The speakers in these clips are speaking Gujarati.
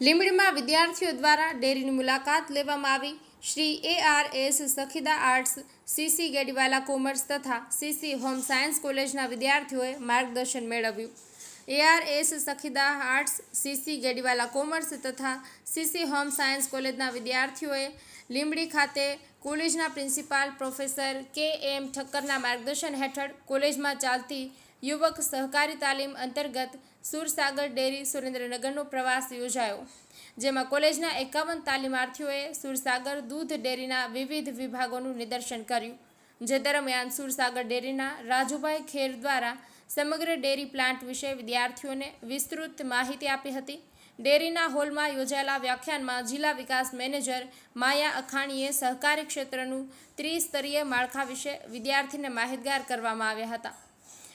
લીંબડીમાં વિદ્યાર્થીઓ દ્વારા ડેરીની મુલાકાત લેવામાં આવી. Shri A R S Sakhida arts CC Gediwala commerce તથા સીસી હોમ સાયન્સ કોલેજના વિદ્યાર્થીઓએ માર્ગદર્શન મેળવ્યું. ARS Sakhida arts CC Gediwala commerce તથા સીસી હોમ સાયન્સ કોલેજના વિદ્યાર્થીઓએ લીંબડી ખાતે કોલેજના પ્રિન્સિપાલ પ્રોફેસર કે એમ ઠક્કરના માર્ગદર્શન હેઠળ કોલેજમાં ચાલતી યુવક સહકારી તાલીમ અંતર્ગત સુરસાગર ડેરી સુરેન્દ્રનગરનો પ્રવાસ યોજાયો, જેમાં કોલેજના એકાવન તાલીમાર્થીઓએ સુરસાગર દૂધ ડેરીના વિવિધ વિભાગોનું નિદર્શન કર્યું, જે દરમિયાન સુરસાગર ડેરીના રાજુભાઈ ખેર દ્વારા સમગ્ર ડેરી પ્લાન્ટ વિશે વિદ્યાર્થીઓને વિસ્તૃત માહિતી આપી હતી. ડેરીના હોલમાં યોજાયેલા વ્યાખ્યાનમાં જિલ્લા વિકાસ મેનેજર માયા અખાણીએ સહકારી ક્ષેત્રનું ત્રિસ્તરીય માળખા વિશે વિદ્યાર્થીને માહિતગાર કરવામાં આવ્યા હતા.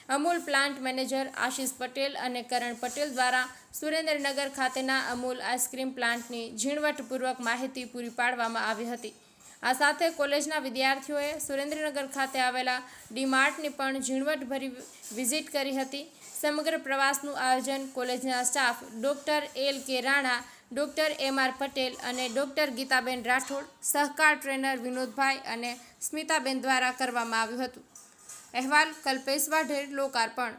અમૂલ પ્લાન્ટ મેનેજર આશિષ પટેલ અને કરણ પટેલ દ્વારા સુરેન્દ્રનગર ખાતેના અમૂલ આઈસ્ક્રીમ પ્લાન્ટની ઝીણવટપૂર્વક માહિતી પૂરી પાડવામાં આવી હતી. આ સાથે કોલેજના વિદ્યાર્થીઓએ સુરેન્દ્રનગર ખાતે આવેલા ડીમાર્ટની પણ ઝીણવટભરી વિઝિટ કરી હતી. સમગ્ર પ્રવાસનું આયોજન કોલેજના staff doctor L K Rana, doctor M R Patel અને ડૉક્ટર ગીતાબેન રાઠોડ, સહકાર ટ્રેનર વિનોદભાઈ અને સ્મિતાબેન દ્વારા કરવામાં આવ્યું હતું. અહેવાલ કલ્પેશ વાઢેર લોકાર્પણ